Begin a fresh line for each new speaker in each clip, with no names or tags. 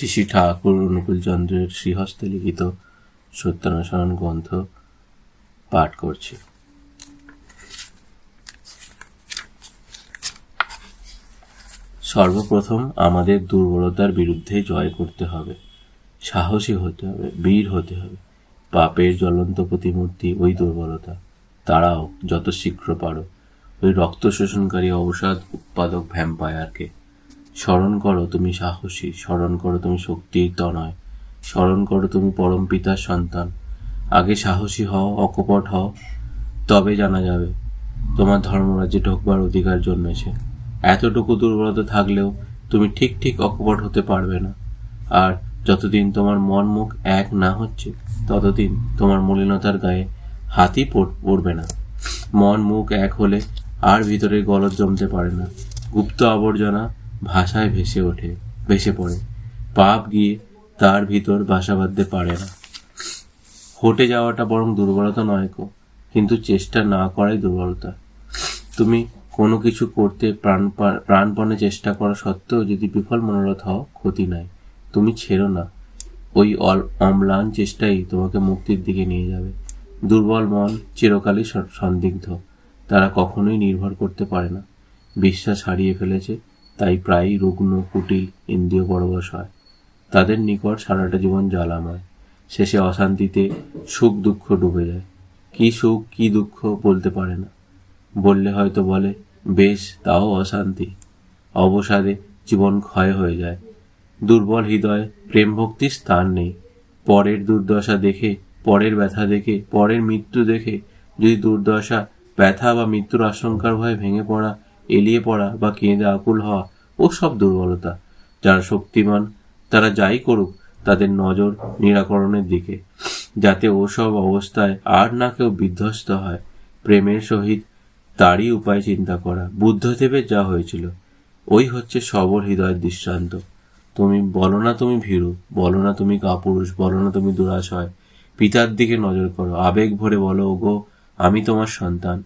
শ্রী শ্রী ঠাকুর অনুকূলচন্দ্রের শ্রীহস্তে লিখিত সত্যানুসরণ গ্রন্থ পাঠ করছি। সর্বপ্রথম আমাদের দুর্বলতার বিরুদ্ধে জয় করতে হবে, সাহসী হতে হবে, বীর হতে হবে। পাপের জ্বলন্ত প্রতিমূর্তি ওই দুর্বলতা তারাও যত শীঘ্র পারো। ওই রক্ত শোষণকারী অবসাদ উৎপাদক ভ্যাম্পায়ারকে স্মরণ করো তুমি সাহসী স্মরণ করো তুমি শক্তির তনয় স্মরণ করো তুমি পরম পিতার সন্তান। আগে সাহসী হও, অকপট হও, তবে জানা যাবে তোমার ধর্মরাজ্যে ঢোকবার অধিকার জন্মেছে। এতটুকু দুর্বলতা থাকলেও তুমি ঠিক ঠিক অকপট হতে পারবে না। আর যতদিন তোমার মন মুখ এক না হচ্ছে, ততদিন তোমার মলিনতার গায়ে হাতি পড়- পড়বে না। মন মুখ এক হলে আর ভিতরে গলদ জমতে পারে না। গুপ্ত আবর্জনা ভাষায় ভেসে ওঠে, ভেসে পড়ে। পাপ গিয়ে তার ভিতর বাসা বাঁধতে পারে না। হটে যাওয়াটা বরং দুর্বলতা নয় কো, কিন্তু চেষ্টা না করাই দুর্বলতা। তুমি কোনো কিছু করতে প্রাণ প্রাণপণে চেষ্টা করা সত্ত্বেও যদি বিফল মনোরথ হও, ক্ষতি নাই। তুমি ছেড়ো না। ওই অম্লান চেষ্টাই তোমাকে মুক্তির দিকে নিয়ে যাবে। দুর্বল মন চিরকালই সন্দিগ্ধ। তারা কখনোই নির্ভর করতে পারে না। বিশ্বাস হারিয়ে ফেলেছে তাই প্রায়ই রুগ্ন, কুটিল, ইন্দ্রিয় পরবশ হয়। তাদের নিকট সারাটা জীবন জ্বালাময়। শেষে অশান্তিতে সুখ, দুঃখ ডুবে যায়। কি সুখ, কি দুঃখ বলতে পারে না। বললে হয়তো বলে, বেশ, তাও অশান্তি। অবসাদে জীবন ক্ষয় হয়ে যায়। দুর্বল হৃদয়ে প্রেম ভক্তির স্থান নেই। পরের দুর্দশা দেখে, পরের ব্যথা দেখে, পরের মৃত্যু দেখে, যদি দুর্দশা, ব্যথা বা মৃত্যুর আশঙ্কার ভয়ে ভেঙে পড়া এলিয়ে পড়া বা কেঁদে আকুল হওয়া ও সব দুর্বলতা। যারা শক্তিমান, তারা যাই করুক, তাদের নজর নিরাকরণের দিকে। যাতে ওসব অবস্থায় আর না কেউ বিধ্বস্ত হয়, প্রেমের সহিত তারই উপায় চিন্তা করা। বুদ্ধদেবের যা হয়েছিল, ওই হচ্ছে সবল হৃদয়ের দৃষ্টান্ত। তুমি বলো না তুমি ভীরু, বলো না তুমি কাপুরুষ, বলো না তুমি দুরাশয়। পিতার দিকে নজর করো, আবেগ ভরে বলো, ওগো, আমি তোমার সন্তান।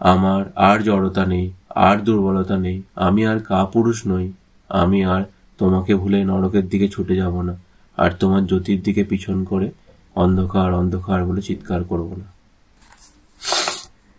আমার আর জড়তা নেই, আর দুর্বলতা নেই, আমি আর কাপুরুষ নই, আমি আর তোমাকে ভুলে নরকের দিকে ছুটে যাব না, আর তোমার জ্যোতির দিকে পিছন করে অন্ধকার অন্ধকার বলে চিৎকার করব না।